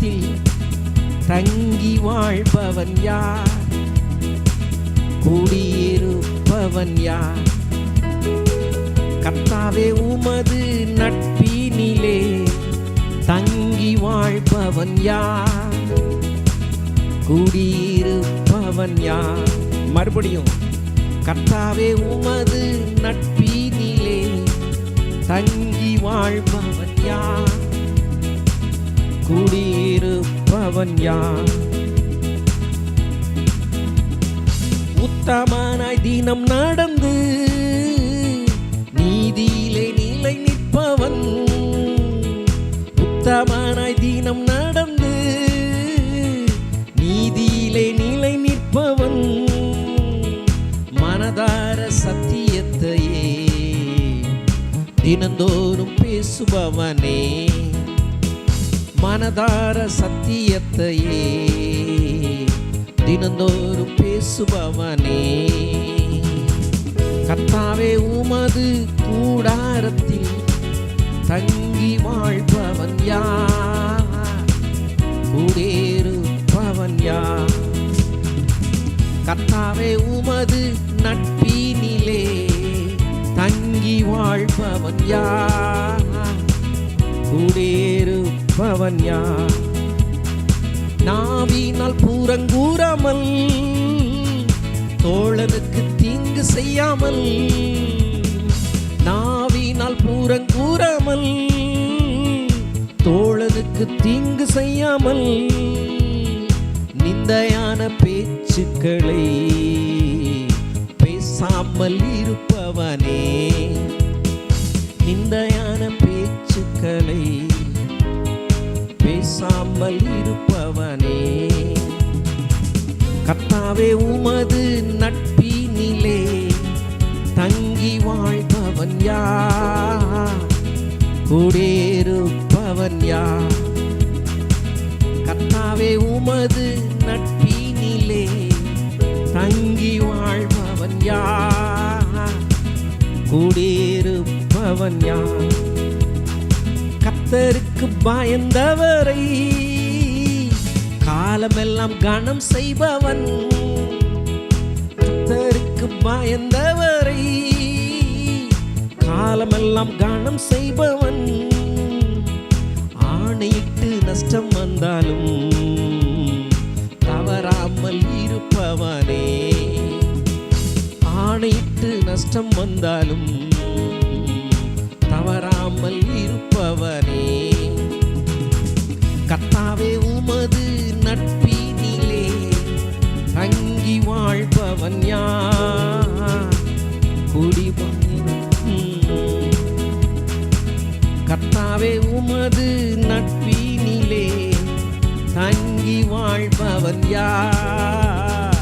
கூடாரத்தில் தங்கி வாழ்பவன் யார்? கூடியிருப்பவன் யார்? கர்த்தாவே உமது நட்பினிலே தங்கி வாழ்பவன் யார்? கூடியிருப்பவன் யார்? மறுபடியும் கர்த்தாவே உமது நட்பினிலே தங்கி வாழ்பவன் யார்? குடியிருப்பவன் யார்? உத்தமனாய் தினம் நடந்து நீதியிலே நிலை நிற்பவன். உத்தமனாய் தினம் நடந்து நீதியிலே நிலை நிற்பவன். மனதார சத்தியத்தையே தினந்தோறும் பேசுபவனே. மனதார சத்தியத்தையே தினந்தோறும் பேசுபவனே. கத்தாவே உமது கூடாரத்தில் தங்கி வாழ்பவன் யார்? குடியிருப்பவன் யார்? கத்தாவே உமது நட்பினிலே தங்கி வாழ்பவன் யார்? கூடே அவன் யார் நாவினால் பூரங்கூறாமல் தோழனுக்கு தீங்கு செய்யாமல் நாவினால் பூரங்கூறாமல் தோழனுக்கு தீங்கு செய்யாமல் நிந்தையான பேச்சுக்களை பேசாமல் இருப்பவனே. நிந்தையான பேச்சுக்களை பேசாமல் இருப்பவனே. கர்த்தாவே உமது நட்பினிலே தங்கி வாழ்பவன் யார்? குடியிருப்பவன் யார்? கர்த்தாவே உமது நட்பினிலே தங்கி வாழ்பவன் யார்? குடியிருப்பவன் யார்? கத்தர் பயந்தவரை காலமெல்லாம் கணம் செய்பவன். கத்தருக்கு பயந்தவரை காலமெல்லாம் கணம் செய்பவன். ஆணையிட்டு நஷ்டம் வந்தாலும் தவறாமல் இருப்பவனே. ஆணையிட்டு நஷ்டம் வந்தாலும் தவறாமல் இருப்பவனே. கர்த்தாவே உமது நட்பினிலே தங்கி வாழ்பவன் யார்? குடிபன் கர்த்தாவே உமது நட்பினிலே தங்கி வாழ்பவன் யார்?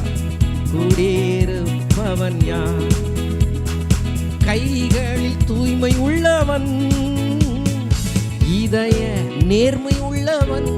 குடியிருப்பவன் யார்? கைகளில் தூய்மை உள்ளவன் இதய நேர்மை உள்ளவன்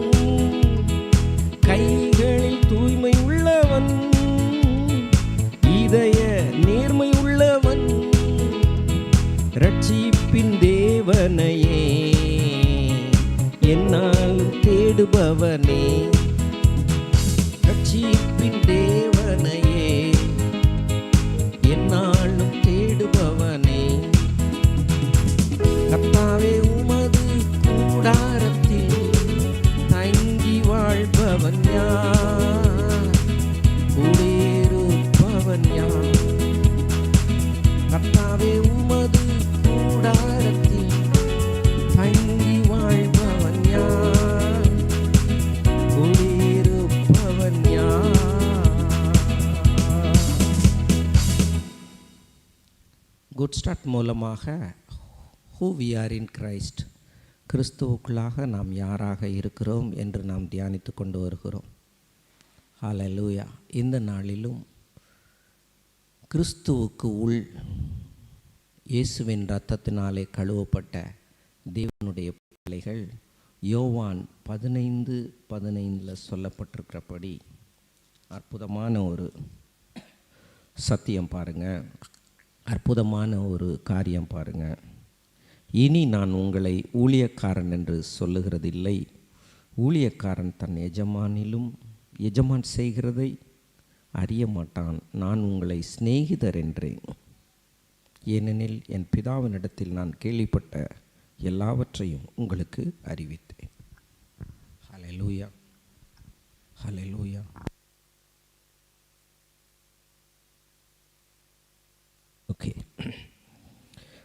குட் மூலமாக who we are in Christ கிறிஸ்துவுக்குள்ளாக நாம் யாராக இருக்கிறோம் என்று நாம் தியானித்து கொண்டு வருகிறோம். ஹalleluya இந்த நாளிலும் கிறிஸ்துவுக்கு உள் இயேசுவின் இரத்தத்தினாலே கழுவப்பட்ட தேவனுடைய பிள்ளைகள் யோவான் பதினைந்து பதினைந்தில் சொல்லப்பட்டிருக்கிறபடி அற்புதமான ஒரு சத்தியம் பாருங்க. அற்புதமான ஒரு காரியம் பாருங்க. இனி நான் உங்களை ஊழியக்காரன் என்று சொல்லுகிறதில்லை. ஊழியக்காரன் தன் எஜமானிலும் எஜமான் செய்கிறதை அறிய மாட்டான். நான் உங்களை சிநேகிதர் என்றேன். ஏனெனில் என் பிதாவினிடத்தில் நான் கேள்விப்பட்ட எல்லாவற்றையும் உங்களுக்கு அறிவித்தேன். ஹலெலூயா ஹலெலூயா ஓகே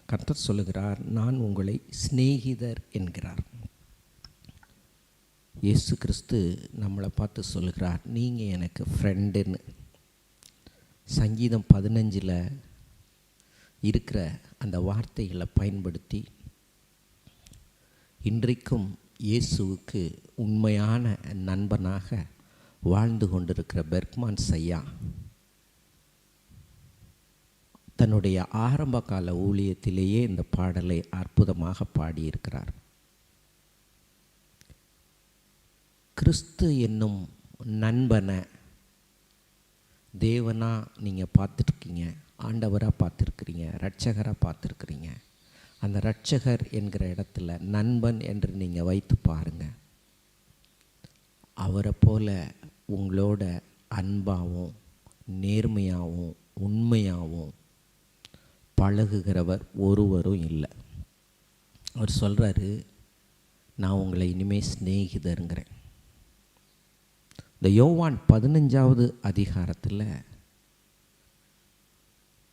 கர்த்தர் சொல்லுகிறார் நான் உங்களை சிநேகிதர் என்கிறார். இயேசு கிறிஸ்து நம்மளை பார்த்து சொல்லுகிறார் நீங்கள் எனக்கு ஃப்ரெண்டுன்னு சங்கீதம் பதினஞ்சில் இருக்கிற அந்த வார்த்தைகளை பயன்படுத்தி இன்றைக்கும் இயேசுவுக்கு உண்மையான நண்பனாக வாழ்ந்து கொண்டிருக்கிற பெர்க்மான் சையா தன்னுடைய ஆரம்ப கால ஊழியத்திலேயே இந்த பாடலை அற்புதமாக பாடியிருக்கிறார். கிறிஸ்து என்னும் நண்பனை தேவனாக நீங்கள் பார்த்துருக்கீங்க ஆண்டவராக பார்த்துருக்குறீங்க ரட்சகராக பார்த்துருக்குறீங்க. அந்த ரட்சகர் என்கிற இடத்துல நண்பன் என்று நீங்கள் வைத்து பாருங்கள் அவரை போல உங்களோட அன்பாகவும் நேர்மையாகவும் உண்மையாகவும் பழகுகிறவர் ஒருவரும் இல்லை. அவர் சொல்கிறாரு நான் உங்களை இனிமேல் சிநேகிதருங்கிறேன். இந்த யோவான் பதினஞ்சாவது அதிகாரத்தில்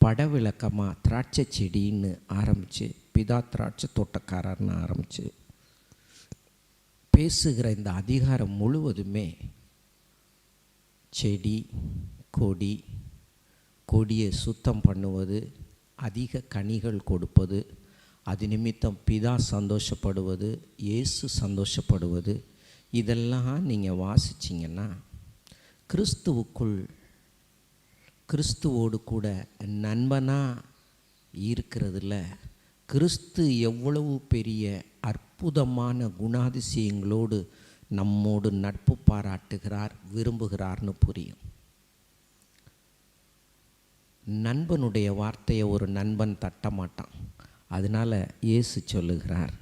படவிளக்கமாக திராட்சை செடின்னு ஆரம்பித்து பிதா திராட்சை தோட்டக்காரர்னு ஆரம்பித்து பேசுகிற இந்த அதிகாரம் முழுவதுமே செடி கொடி கொடியை சுத்தம் பண்ணுவது அதிக கனிகள் கொடுப்பது அது நிமித்தம் பிதா சந்தோஷப்படுவது இயேசு சந்தோஷப்படுவது இதெல்லாம் நீங்கள் வாசிச்சிங்கன்னா கிறிஸ்துவுக்குள் கிறிஸ்துவோடு கூட நண்பனாக இருக்கிறதுல கிறிஸ்து எவ்வளவு பெரிய அற்புதமான குணாதிசயங்களோடு நம்மோடு நட்பு பாராட்டுகிறார் விரும்புகிறார்னு புரியும். நண்பனுடைய வார்த்தையை ஒரு நண்பன் தட்ட மாட்டான். அதனால் இயேசு சொல்லுகிறார்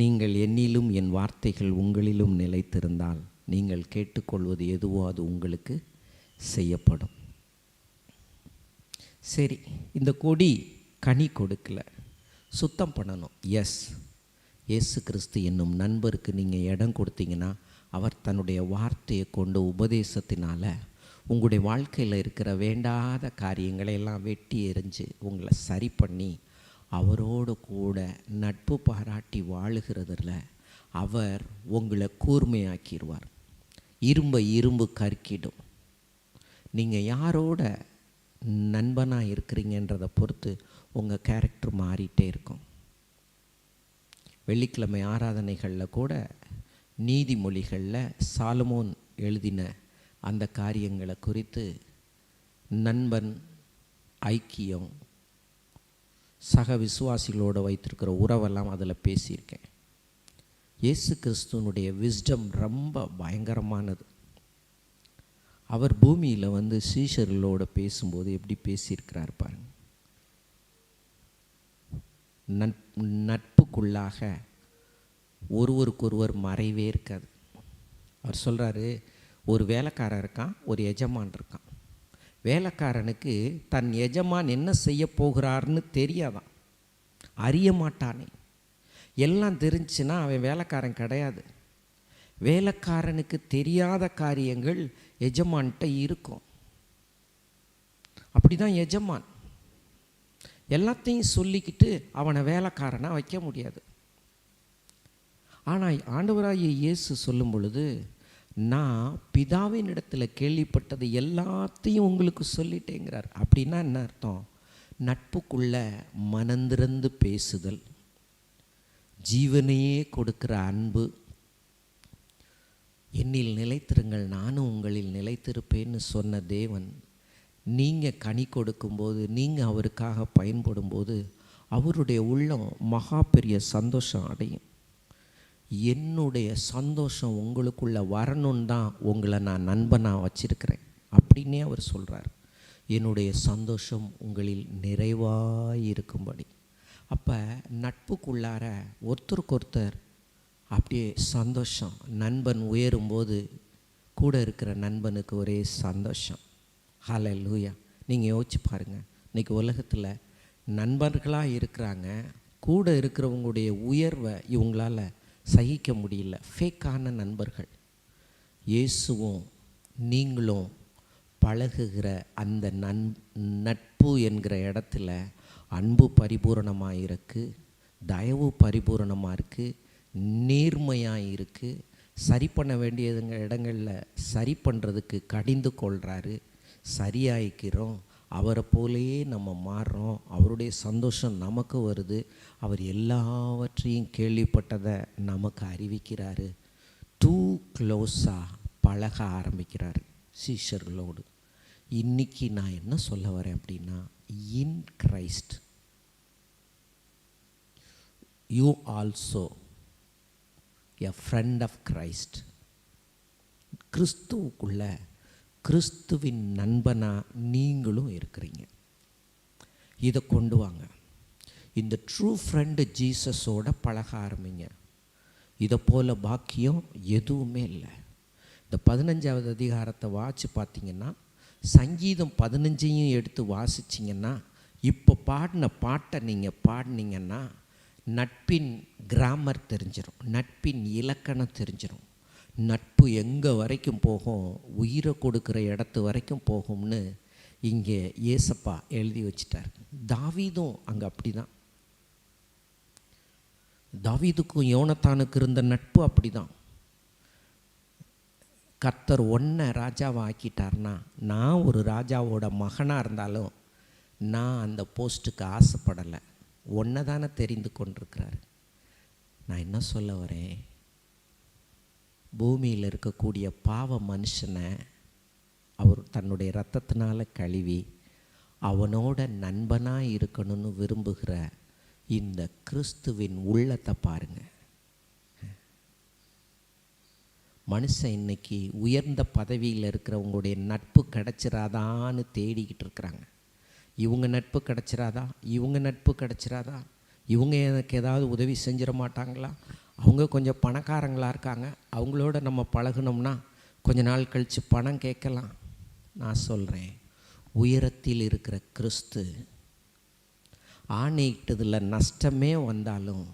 நீங்கள் என்னிலும் என் வார்த்தைகள் உங்களிலும் நிலைத்திருந்தால் நீங்கள் கேட்டுக்கொள்வது எதுவோ அது உங்களுக்கு செய்யப்படும். சரி இந்த கொடி கனி கொடுக்கல. சுத்தம் பண்ணணும். எஸ் இயேசு கிறிஸ்து என்னும் நண்பருக்கு நீங்கள் இடம் கொடுத்தீங்கன்னா அவர் தன்னுடைய வார்த்தையை கொண்டு உபதேசத்தினால் உங்களுடைய வாழ்க்கையில் இருக்கிற வேண்டாத காரியங்களை எல்லாம் வெட்டி எறிஞ்சு உங்களை சரி பண்ணி அவரோடு கூட நட்பு பாராட்டி வாழுகிறதில் அவர் உங்களை கூர்மையாக்கிடுவார். இரும்பை இரும்பு கற்கிடும் நீங்கள் யாரோட நண்பனாக இருக்கிறீங்கன்றதை பொறுத்து உங்கள் கேரக்டர் மாறிட்டே இருக்கும். வெள்ளிக்கிழமை ஆராதனைகளில் கூட நீதிமொழிகளில் சாலமோன் எழுதின அந்த காரியங்களை குறித்து நண்பன் ஐக்கியம் சக விசுவாசிகளோடு வைத்திருக்கிற உறவெல்லாம் அதில் பேசியிருக்கேன். இயேசு கிறிஸ்துவனுடைய விஸ்டம் ரொம்ப பயங்கரமானது. அவர் பூமியில் வந்து சீஷர்களோடு பேசும்போது எப்படி பேசியிருக்கிறார் பாருங்க. நட் நட்புக்குள்ளாக ஒருவருக்கொருவர் மறைவே இருக்காது. அவர் சொல்கிறாரு ஒரு வேலைக்காரன் இருக்கான் ஒரு எஜமான் இருக்கான். வேலைக்காரனுக்கு தன் எஜமான் என்ன செய்ய போகிறார்னு தெரியாதான். அறிய மாட்டானே. எல்லாம் தெரிஞ்சுன்னா அவன் வேலைக்காரன் கிடையாது. வேலைக்காரனுக்கு தெரியாத காரியங்கள் எஜமான்கிட்ட இருக்கும். அப்படி தான் எஜமான். எல்லாத்தையும் சொல்லிக்கிட்டு அவனை வேலைக்காரனாக வைக்க முடியாது. ஆனால் ஆண்டவராகிய இயேசு சொல்லும் பொழுது நான் பிதாவின் இடத்துல கேள்விப்பட்டது எல்லாத்தையும் உங்களுக்கு சொல்லிட்டேங்கிறார். அப்படின்னா என்ன அர்த்தம்? நட்புக்குள்ள மனந்திறந்து பேசுதல். ஜீவனையே கொடுக்கிற அன்பு. என்னில் நிலைத்திருங்கள் நானும் உங்களில் நிலைத்திருப்பேன்னு சொன்ன தேவன் நீங்கள் கனி கொடுக்கும்போது நீங்கள் அவருக்காக பயன்படும்போது அவருடைய உள்ளம் மகா பெரிய சந்தோஷம் அடையும். என்னுடைய சந்தோஷம் உங்களுக்குள்ள வரணும் தான் உங்களை நான் நண்பனாக வச்சிருக்கிறேன். அப்படின்னே அவர் சொல்கிறார் என்னுடைய சந்தோஷம் உங்களில் நிறைவாக இருக்கும்படி. அப்போ நட்புக்குள்ளார ஒருத்தருக்கொருத்தர் அப்படியே சந்தோஷம் நண்பன் உயரும்போது கூட இருக்கிற நண்பனுக்கு ஒரே சந்தோஷம். ஹால லூயா நீங்கள் யோசிச்சு பாருங்கள் இன்றைக்கி உலகத்தில் நண்பர்களாக இருக்கிறாங்க கூட இருக்கிறவங்களுடைய உயர்வை இவங்களால சகிக்க முடியல. ஃபேக்கான நண்பர்கள். இயேசுவும் நீங்களும் பழகுகிற அந்த நன் நட்பு என்கிற இடத்துல அன்பு பரிபூரணமாக இருக்குது தயவு பரிபூரணமாக இருக்குது நேர்மையாக இருக்குது சரி பண்ண வேண்டியதுங்க இடங்களில் சரி பண்ணுறதுக்கு கடிந்து கொள்கிறாரு சரியாயிக்கிறோம். அவரை போலேயே நம்ம மாறுறோம். அவருடைய சந்தோஷம் நமக்கு வருது. அவர் எல்லாவற்றையும் கேள்விப்பட்டதை நமக்கு அறிவிக்கிறாரு. டூ க்ளோஸாக பழக ஆரம்பிக்கிறார் சீஷர்களோடு. இன்னைக்கு நான் என்ன சொல்ல வரேன் அப்படின்னா in Christ you also a friend of Christ கிறிஸ்துவுக்குள்ளே கிறிஸ்துவின் நண்பனாக நீங்களும் இருக்கிறீங்க. இதை கொண்டு வாங்க. இந்த ட்ரூ ஃப்ரெண்டு ஜீசஸோட பழக ஆரம்பிங்க. இதை போல் பாக்கியம் எதுவுமே இல்லை. இந்த பதினஞ்சாவது அதிகாரத்தை வாசி பார்த்தீங்கன்னா சங்கீதம் பதினஞ்சையும் எடுத்து வாசிச்சிங்கன்னா இப்போ பாடின பாட்டை நீங்கள் பாடினீங்கன்னா நட்பின் கிராமர் தெரிஞ்சிடும் நட்பின் இலக்கணம் தெரிஞ்சிடும் நட்பு எங்கே வரைக்கும் போகும்? உயிரை கொடுக்குற இடத்து வரைக்கும் போகும்னு இங்கே ஏசப்பா எழுதி வச்சிட்டார். தாவீதும் அங்கே அப்படி தான் தாவீதுக்கும் யோனத்தானுக்கு இருந்த நட்பு அப்படி தான் கர்த்தர் ஒன்றை ராஜாவை ஆக்கிட்டார்னா நான் ஒரு ராஜாவோட மகனாக இருந்தாலும் நான் அந்த போஸ்ட்டுக்கு ஆசைப்படலை. ஒன்றை தானே தெரிந்து கொண்டிருக்கிறார். நான் என்ன சொல்ல வரேன்? பூமியில் இருக்கக்கூடிய பாவ மனுஷனை அவர் தன்னுடைய ரத்தத்தினால கழுவி அவனோட நண்பனாக இருக்கணும்னு விரும்புகிற இந்த கிறிஸ்துவின் உள்ளத்தை பாருங்கள் மனுஷன் இன்னைக்கு உயர்ந்த பதவியில் இருக்கிறவங்களுடைய நட்பு கிடச்சிராதான்னு தேடிக்கிட்டு இருக்கிறாங்க. இவங்க நட்பு கிடச்சிராதா? இவங்க நட்பு கிடச்சிராதா? இவங்க எனக்கு ஏதாவது உதவி செஞ்சிட மாட்டாங்களா? அவங்க கொஞ்சம் பணக்காரங்களாக இருக்காங்க. அவங்களோட நம்ம பழகுனோம்னா கொஞ்ச நாள் கழித்து பணம் கேட்கலாம். நான் சொல்கிறேன் உயரத்தில் இருக்கிற கிறிஸ்து ஆணையிட்டதில் நஷ்டமே வந்தாலும்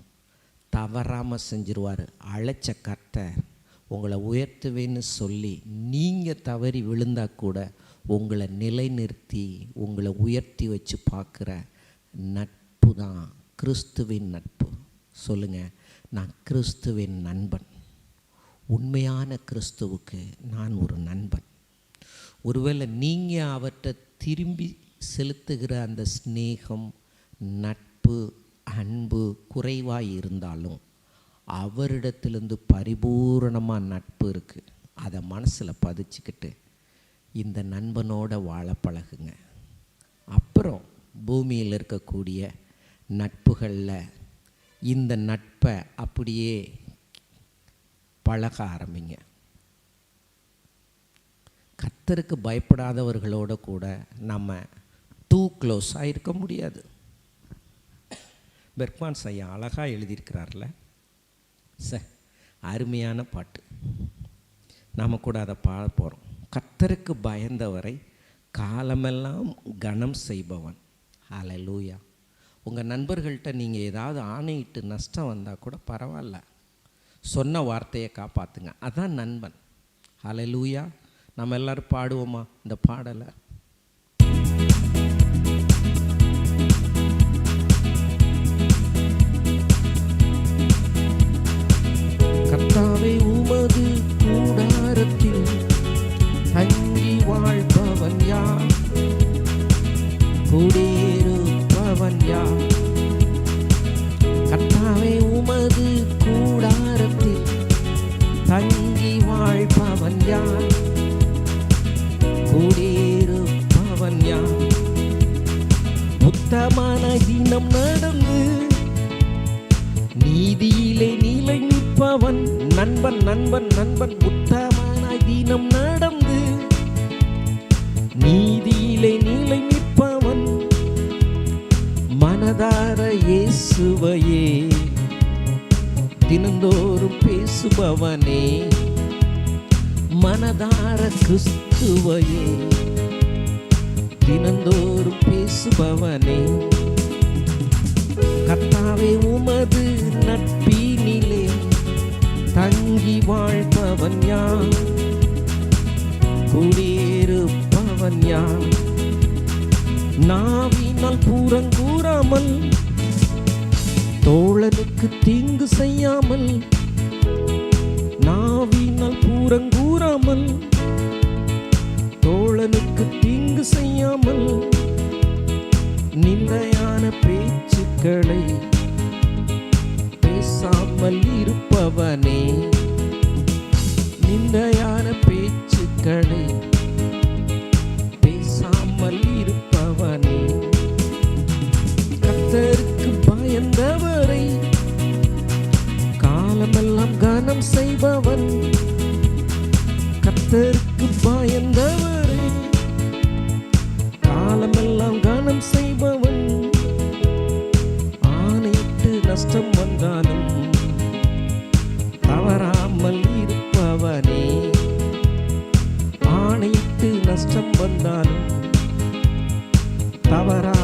தவறாமல் செஞ்சிருவார். அழைச்ச கர்த்தர் உங்களை உயர்த்துவேன்னு சொல்லி நீங்கள் தவறி விழுந்தால் கூட உங்களை நிலைநிறுத்தி உங்களை உயர்த்தி வச்சு பார்க்குற நட்பு தான் கிறிஸ்துவின் நட்பு. சொல்லுங்கள் நான் கிறிஸ்துவின் நண்பன். உண்மையான கிறிஸ்துவுக்கு நான் ஒரு நண்பன். ஒருவேளை நீங்கள் அவர்கிட்ட திரும்பி செலுத்துகிற அந்த ஸ்நேகம் நட்பு அன்பு குறைவாக இருந்தாலும் அவரிடத்திலிருந்து பரிபூரணமாக நட்பு இருக்குது அதை மனசில் பதிச்சுக்கிட்டு இந்த நண்பனோட வாழ பழகுங்க. அப்புறம் பூமியில் இருக்கக்கூடிய நட்புகளில் இந்த நட்பை அப்படியே பழக ஆரம்பிங்க. கத்தருக்கு பயப்படாதவர்களோட கூட நம்ம டூ க்ளோஸாக இருக்க முடியாது. பெர்க்மான் ஐயா அழகாக எழுதியிருக்கிறார்ல. ச அருமையான பாட்டு. நாம் கூட அதை பாட போகிறோம் கத்தருக்கு பயந்தவரை காலமெல்லாம் கனம் செய்பவன். அலலூயா உங்கள் நண்பர்கள்ட்ட நீங்கள் ஏதாவது ஆணையிட்டு நஷ்டம் வந்தால் கூட பரவாயில்ல. சொன்ன வார்த்தையை காப்பாற்றுங்க அதான் நண்பன். ஹalleluya. நம்ம எல்லோரும் பாடுவோமா இந்த பாடலை? மனதார இயேசுவையே தினந்தோறும் பேசுபவனே மனதார கிறிஸ்துவையே தினந்தோறும் பேசுபவனே. கத்தாவே உமது நட்பினிலே தங்கி வாழ்பவன் யார்? குடியிருப்பவன் யார்? நாவினால் பூரங்கூ செய்யாமல் தோழனுக்கு தீங்கு செய்யாமல் நாவினால் கூறங்கூறாமல் கஷ்டம் வந்தாலும் தவறா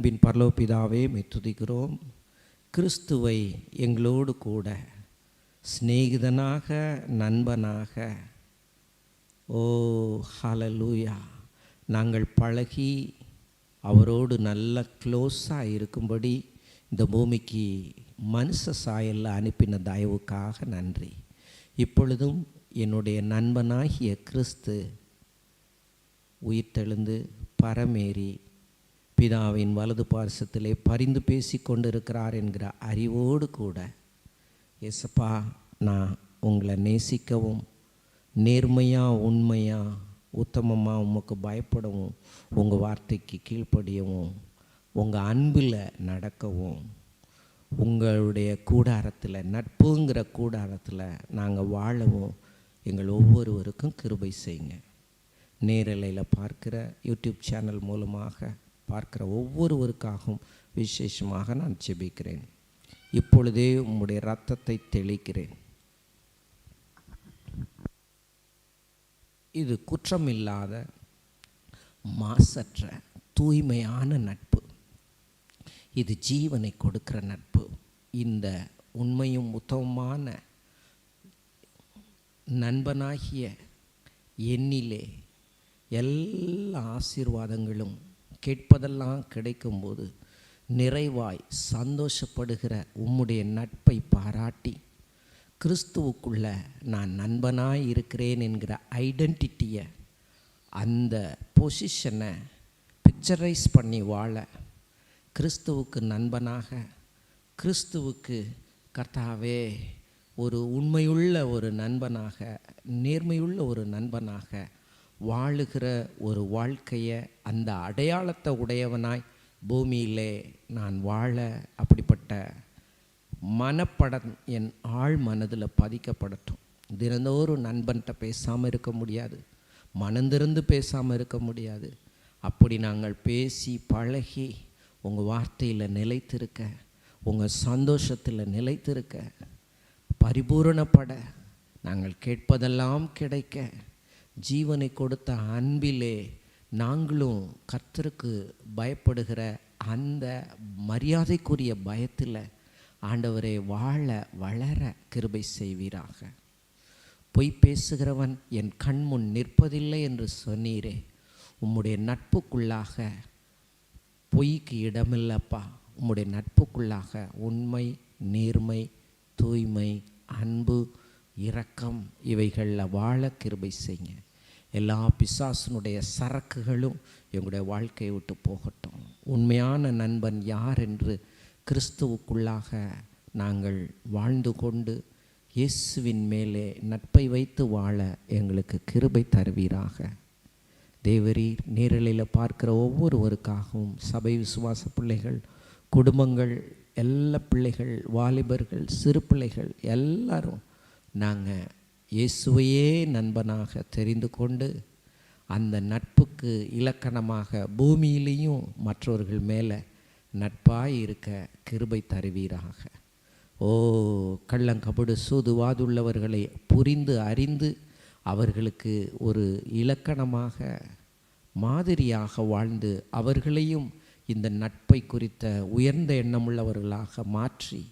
அன்பின் பரலோபிதாவே மெத்துதிக்கிறோம் கிறிஸ்துவை எங்களோடு கூட சிநேகிதனாக நண்பனாக. ஓ ஹலலூயா நாங்கள் பழகி அவரோடு நல்ல க்ளோஸாக இருக்கும்படி இந்த பூமிக்கு மனுஷ சாயலில் அனுப்பின தயவுக்காக நன்றி. இப்பொழுதும் என்னுடைய நண்பனாகிய கிறிஸ்து உயிர்த்தெழுந்து பரமேறி பிதாவின் வலது பார்சத்திலே பரிந்து பேசி கொண்டிருக்கிறார் என்கிற அறிவோடு கூட எசப்பா நான் உங்களை நேசிக்கவும் நேர்மையாக உண்மையாக உத்தமமாக உமக்கு பயப்படவும் உங்கள் வார்த்தைக்கு கீழ்ப்படியவும் உங்கள் அன்பில் நடக்கவும் உங்களுடைய கூடாரத்தில் நட்புங்கிற கூடாரத்தில் நாங்கள் வாழவும் எங்கள் ஒவ்வொருவருக்கும் கிருபை செய்யுங்க. நேரலையில் பார்க்கிற யூடியூப் சேனல் மூலமாக பார்க்கிற ஒவ்வொருவருக்காகவும் விசேஷமாக நான் ஜெபிக்கிறேன். இப்பொழுதே உம்முடைய ரத்தத்தை தெளிக்கிறேன். இது குற்றமில்லாத மாசற்ற தூய்மையான நட்பு. இது ஜீவனை கொடுக்கிற நட்பு. இந்த உண்மையும் உத்தமமான நண்பனாகிய என்னிலே எல்லா ஆசீர்வாதங்களும் கேட்பதெல்லாம் கிடைக்கும்போது நிறைவாய் சந்தோஷப்படுகிற உம்முடைய நட்பை பாராட்டி கிறிஸ்துவுக்குள்ள நான் நண்பனாய் இருக்கிறேன் என்கிற ஐடென்டிட்டியை அந்த பொசிஷனை பிக்சரைஸ் பண்ணி வாழ கிறிஸ்துவுக்கு நண்பனாக கிறிஸ்துவுக்கு கர்த்தாவே ஒரு உண்மையுள்ள ஒரு நண்பனாக நேர்மையுள்ள ஒரு நண்பனாக வாழுகிற ஒரு வாழ்க்கையை அந்த அடையாளத்தை உடையவனாய் பூமியிலே நான் வாழ அப்படிப்பட்ட மனப்படம் என் ஆழ் மனதில் பதிக்கப்படட்டும். தினந்தோறும் நண்பன்கிட்ட பேசாமல் இருக்க முடியாது. மனந்திருந்து பேசாமல் இருக்க முடியாது. அப்படி நாங்கள் பேசி பழகி உங்கள் வார்த்தையில் நிலைத்திருக்க உங்கள் சந்தோஷத்தில் நிலைத்திருக்க பரிபூரணப்பட நாங்கள் கேட்பதெல்லாம் கிடைக்க ஜீவனை கொடுத்த அன்பிலே நாங்களும் கர்த்தருக்கு பயப்படுகிற அந்த மரியாதைக்குரிய பயத்தில் ஆண்டவரை வாழ வளர கிருபை செய்வீராக. பொய் பேசுகிறவன் என் கண் முன் நிற்பதில்லை என்று சொன்னீரே. உம்முடைய நட்புக்குள்ளாக பொய்க்கு இடமில்லப்பா. உம்முடைய நட்புக்குள்ளாக உண்மை நேர்மை தூய்மை அன்பு இரக்கம் இவைகளில் வாழ கிருபை செய்யுங்க. எல்லா பிசாசனுடைய சரக்குகளும் எங்களுடைய வாழ்க்கையை விட்டு போகட்டும். உண்மையான நண்பன் யார் என்று கிறிஸ்துவுக்குள்ளாக நாங்கள் வாழ்ந்து கொண்டு இயேசுவின் மேலே நட்பை வைத்து வாழ எங்களுக்கு கிருபை தருவீராக. தேவரீர் நேரலையில் பார்க்கிற ஒவ்வொருவருக்காகவும் சபை விசுவாச பிள்ளைகள் குடும்பங்கள் எல்லா பிள்ளைகள் வாலிபர்கள் சிறு பிள்ளைகள் எல்லாரும் நாங்கள் இயேசுவையே நண்பனாக தெரிந்து கொண்டு அந்த நட்புக்கு இலக்கணமாக பூமியிலையும் மற்றவர்கள் மேலே நட்பாய் இருக்க கிருபை தருவீராக. ஓ கள்ளங்கபடு சூதுவாதுள்ளவர்களை புரிந்து அறிந்து அவர்களுக்கு ஒரு இலக்கணமாக மாதிரியாக வாழ்ந்து அவர்களையும் இந்த நட்பை குறித்த உயர்ந்த எண்ணமுள்ளவர்களாக மாற்றி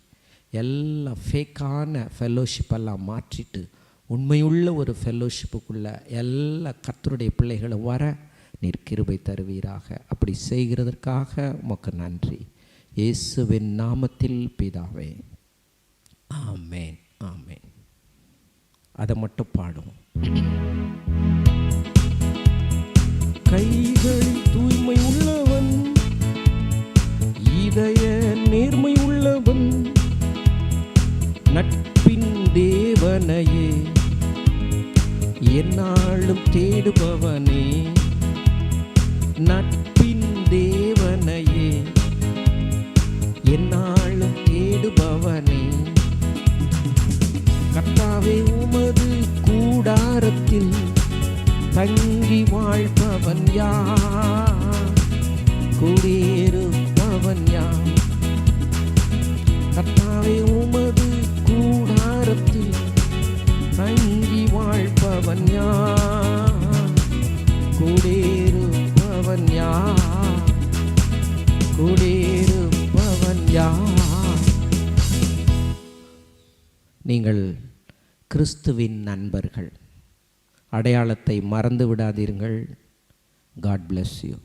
எல்லா ஃபேக்கான ஃபெல்லோஷிப்பெல்லாம் மாற்றிட்டு உண்மையுள்ள ஒரு ஃபெல்லோஷிப்புக்குள்ளே எல்லா கத்தருடைய பிள்ளைகளும் வர நீர் கிருபை தருவீராக. அப்படி செய்கிறதற்காக உமக்கு நன்றி. இயேசுவின் நாமத்தில் பிதாவே. ஆமேன் ஆமேன். அதை மட்டும் பாடுவோம். கை தேவனையே என்னாலும் தேடுபவனே. நட்பின் தேவனையே என்னால் கிறிஸ்துவின் நண்பர்கள். அடையாளத்தை மறந்து விடாதீர்கள் காட் பிளஸ் யூ